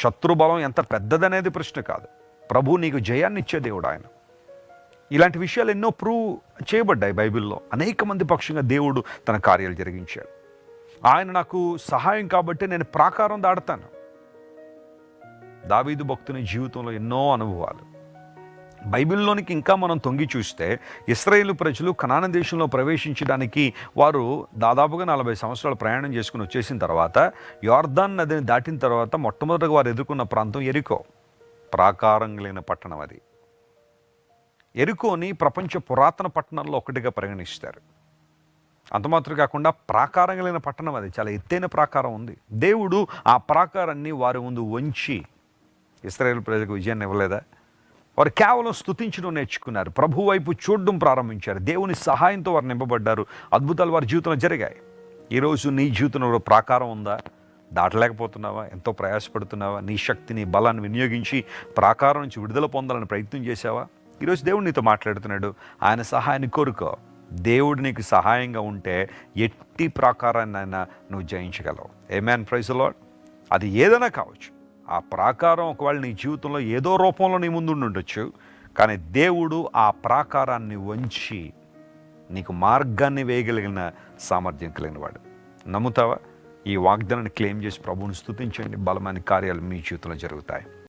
శత్రుబలం ఎంత పెద్దదనేది ప్రశ్న కాదు. ప్రభు నీకు జయాన్ని ఇచ్చే దేవుడు ఆయన. ఇలాంటి విషయాలు ఎన్నో ప్రూవ్ చేయబడ్డాయి బైబిల్లో. అనేక మంది పక్షంగా దేవుడు తన కార్యాలు జరిగించాడు. ఆయన నాకు సహాయం కాబట్టి నేను ప్రాకారం దాడతాను. దావీదు భక్తుని జీవితంలో ఎన్నో అనుభవాలు. బైబిల్లోనికి ఇంకా మనం తొంగి చూస్తే ఇస్రాయేల్ ప్రజలు కనాన దేశంలో ప్రవేశించడానికి వారు దాదాపుగా నలభై సంవత్సరాలు ప్రయాణం చేసుకుని వచ్చేసిన తర్వాత యార్దాన్ నదిని దాటిన తర్వాత మొట్టమొదటిగా వారు ఎదుర్కొన్న ప్రాంతం ఎరికో. ప్రాకారం లేని పట్టణం అది. ఎరుకోని ప్రపంచ పురాతన పట్టణాల్లో ఒకటిగా పరిగణిస్తారు. అంతమాత్రం కాకుండా ప్రాకారం కలిగిన పట్టణం అది. చాలా ఎత్తైన ప్రాకారం ఉంది. దేవుడు ఆ ప్రాకారాన్ని వారి ముందు వంచి ఇస్రాయేల్ ప్రజలకు విజయాన్ని ఇవ్వలేదా? వారు కేవలం స్తుతించడం నేర్చుకున్నారు. ప్రభు వైపు చూడడం ప్రారంభించారు. దేవుని సహాయంతో వారు నింపబడ్డారు. అద్భుతాలు వారి జీవితంలో జరిగాయి. ఈరోజు నీ జీవితంలో ప్రాకారం ఉందా? దాటలేకపోతున్నావా? ఎంతో ప్రయాసపడుతున్నావా? నీ శక్తిని బలాన్ని వినియోగించి ప్రాకారం నుంచి విడుదల పొందాలని ప్రయత్నం చేశావా? ఈరోజు దేవుడు నీతో మాట్లాడుతున్నాడు. ఆయన సహాయాన్ని కోరుకో. దేవుడు నీకు సహాయంగా ఉంటే ఎట్టి ప్రాకారాన్ని ఆయన నువ్వు జయించగలవు. ఏ మ్యాన్ ప్రైజ్ లాడ్ అది ఏదైనా కావచ్చు. ఆ ప్రాకారం ఒకవేళ నీ జీవితంలో ఏదో రూపంలో నీ ముందు ఉండొచ్చు కానీ దేవుడు ఆ ప్రాకారాన్ని వంచి నీకు మార్గాన్ని వేయగలిగిన సామర్థ్యం కలిగిన వాడు నమ్ముతావా? ఈ వాగ్దానాన్ని క్లెయిమ్ చేసి ప్రభువుని స్థుతించండి బలమైన కార్యాలు మీ జీవితంలో జరుగుతాయి.